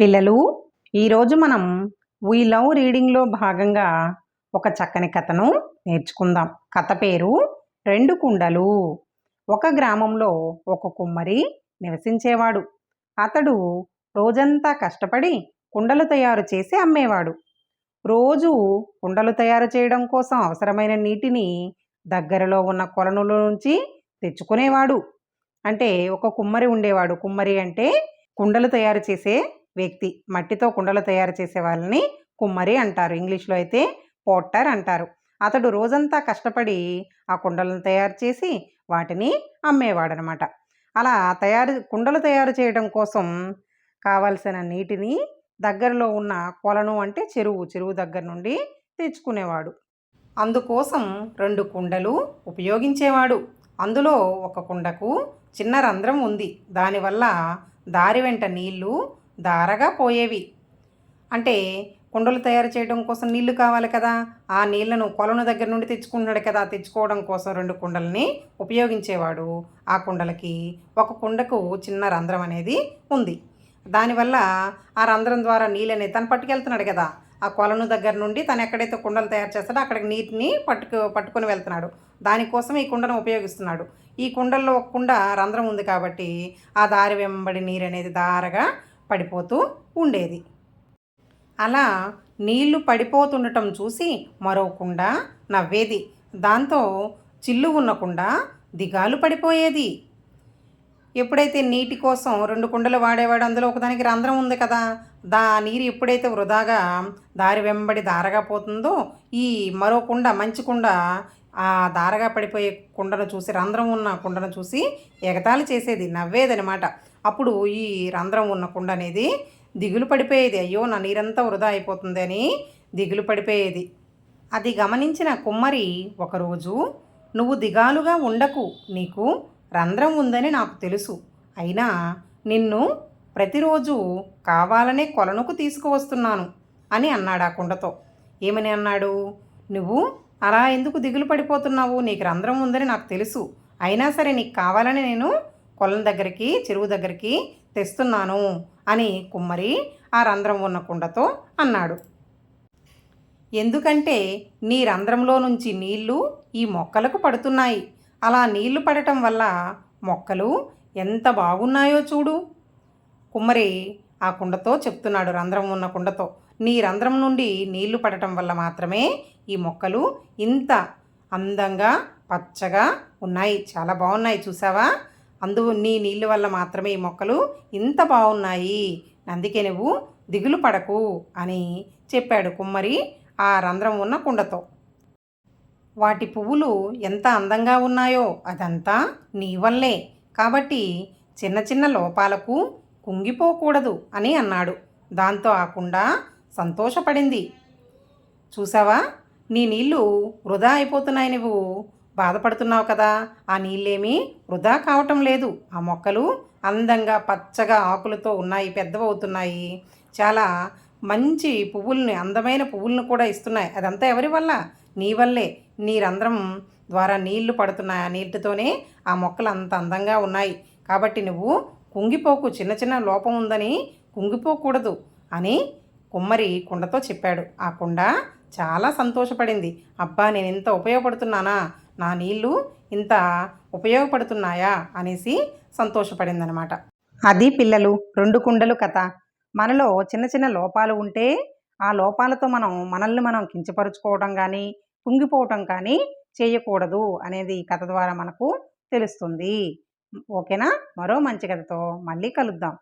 పిల్లలు ఈరోజు మనం వీ లవ్ రీడింగ్లో భాగంగా ఒక చక్కని కథను నేర్చుకుందాం. కథ పేరు రెండు కుండలు. ఒక గ్రామంలో ఒక కుమ్మరి నివసించేవాడు. అతడు రోజంతా కష్టపడి కుండలు తయారు చేసి అమ్మేవాడు. రోజు కుండలు తయారు చేయడం కోసం అవసరమైన నీటిని దగ్గరలో ఉన్న కొలనుల నుంచి తెచ్చుకునేవాడు. అంటే ఒక కుమ్మరి ఉండేవాడు. కుమ్మరి అంటే కుండలు తయారు చేసే వ్యక్తి మట్టితో కుండలు తయారు చేసే వాళ్ళని కుమ్మరి అంటారు. ఇంగ్లీష్లో అయితే పోట్టర్ అంటారు. అతడు రోజంతా కష్టపడి ఆ కుండలను తయారు చేసి వాటిని అమ్మేవాడనమాట. అలా తయారు కుండలు తయారు చేయడం కోసం కావలసిన నీటిని దగ్గరలో ఉన్న కొలను అంటే చెరువు చెరువు దగ్గర నుండి తెచ్చుకునేవాడు. అందుకోసం రెండు కుండలు ఉపయోగించేవాడు. అందులో ఒక కుండకు చిన్న రంధ్రం ఉంది. దానివల్ల దారి వెంట నీళ్ళు దారగా పోయేవి. అంటే కుండలు తయారు చేయడం కోసం నీళ్ళు కావాలి కదా. ఆ నీళ్ళను కొలను దగ్గర నుండి తెచ్చుకున్నాడు కదా. తెచ్చుకోవడం కోసం రెండు కుండలని ఉపయోగించేవాడు. ఆ కుండలకి ఒక కుండకు చిన్న రంధ్రం అనేది ఉంది. దానివల్ల ఆ రంధ్రం ద్వారా నీళ్ళని తను పట్టుకెళ్తున్నాడు కదా. ఆ కొలను దగ్గర నుండి తను ఎక్కడైతే కుండలు తయారు చేస్తాడో అక్కడికి నీటిని పట్టుకు పట్టుకొని వెళ్తున్నాడు. దానికోసం ఈ కుండను ఉపయోగిస్తున్నాడు. ఈ కుండల్లో ఒక కుండ రంధ్రం ఉంది కాబట్టి ఆ దారి వెంబడి నీరు అనేది దారగా పడిపోతూ ఉండేది. అలా నీళ్ళు పడిపోతుండటం చూసి మరో కుండ నవ్వేది. దాంతో చిల్లు ఉండకుండా దిగాలు పడిపోయేది. ఎప్పుడైతే నీటి కోసం రెండు కుండలు వాడేవాడు అందులో ఒకదానికి రంధ్రం ఉంది కదా దా నీరు ఎప్పుడైతే వృధాగా దారి వెంబడి దారగా పోతుందో ఈ మరో కుండ మంచి కుండ ఆ దారగా పడిపోయే కుండను చూసి రంధ్రం ఉన్న కుండను చూసి ఎగతాళి చేసేది నవ్వేదనమాట. అప్పుడు ఈ రంధ్రం ఉన్న కుండ అనేది దిగులు పడిపోయేది. అయ్యో నా నీరంతా వృధా అయిపోతుంది అని దిగులు పడిపోయేది. అది గమనించిన కుమ్మరి ఒకరోజు నువ్వు దిగాలుగా ఉండకు. నీకు రంధ్రం ఉందని నాకు తెలుసు. అయినా నిన్ను ప్రతిరోజు కావాలనే కొలనుకు తీసుకువస్తున్నాను అని అన్నాడు ఆ కుండతో. ఏమని అన్నాడు? నువ్వు అలా ఎందుకు దిగులు పడిపోతున్నావు? నీకు రంధ్రం ఉందని నాకు తెలుసు. అయినా సరే నీకు కావాలని నేను కొలం దగ్గరికి చెరువు దగ్గరికి తెస్తున్నాను అని కుమ్మరి ఆ రంధ్రం ఉన్న కుండతో అన్నాడు. ఎందుకంటే నీ రంధ్రంలో నుంచి నీళ్ళు ఈ మొక్కలకు పడుతున్నాయి. అలా నీళ్ళు పడటం వల్ల మొక్కలు ఎంత బాగున్నాయో చూడు. కుమ్మరి ఆ కుండతో చెప్తున్నాడు రంధ్రం ఉన్న కుండతో. నీ రంధ్రం నుండి నీళ్ళు పడటం వల్ల మాత్రమే ఈ మొక్కలు ఇంత అందంగా పచ్చగా ఉన్నాయి. చాలా బాగున్నాయి. చూసావా? అందు నీ నీళ్ళ వల్ల మాత్రమే ఈ మొక్కలు ఇంత బాగున్నాయి. అందుకే నువ్వు దిగులు పడకు అని చెప్పాడు కుమ్మరి ఆ రంధ్రం ఉన్న కుండతో. వాటి పువ్వులు ఎంత అందంగా ఉన్నాయో అదంతా నీ వల్లే. కాబట్టి చిన్న చిన్న లోపాలకు కుంగిపోకూడదు అని అన్నాడు. దాంతో ఆ కుండ సంతోషపడింది. చూసావా? నీ నీళ్ళు వృధా అయిపోతున్నాయి నువ్వు. బాధపడుతున్నావు కదా ఆ నీళ్ళేమీ వృధా కావటం లేదు. ఆ మొక్కలు అందంగా పచ్చగా ఆకులతో ఉన్నాయి పెద్దవవుతున్నాయి. చాలా మంచి పువ్వుల్ని అందమైన పువ్వులను కూడా ఇస్తున్నాయి. అదంతా ఎవరి వల్ల? నీ వల్లే. నీ రంధ్రం ద్వారా నీళ్ళు పడుతున్నాయి. ఆ నీటితోనే ఆ మొక్కలు అంత అందంగా ఉన్నాయి. కాబట్టి నువ్వు కుంగిపోకు. చిన్న చిన్న లోపం ఉందని కుంగిపోకూడదు అని కుమ్మరి కుండతో చెప్పాడు. ఆ కుండ చాలా సంతోషపడింది. అబ్బా నేను ఇంత ఉపయోగపడుతున్నానా? నా నీళ్ళు ఇంత ఉపయోగపడుతున్నాయా అనేసి సంతోషపడిందనమాట. అది పిల్లలు రెండు కుండలు కథ. మనలో చిన్న చిన్న లోపాలు ఉంటే ఆ లోపాలతో మనం మనల్ని మనం కించపరుచుకోవడం కానీ కుంగిపోవటం కానీ చేయకూడదు అనేది ఈ కథ ద్వారా మనకు తెలుస్తుంది. ఓకేనా? మరో మంచి కథతో మళ్ళీ కలుద్దాం.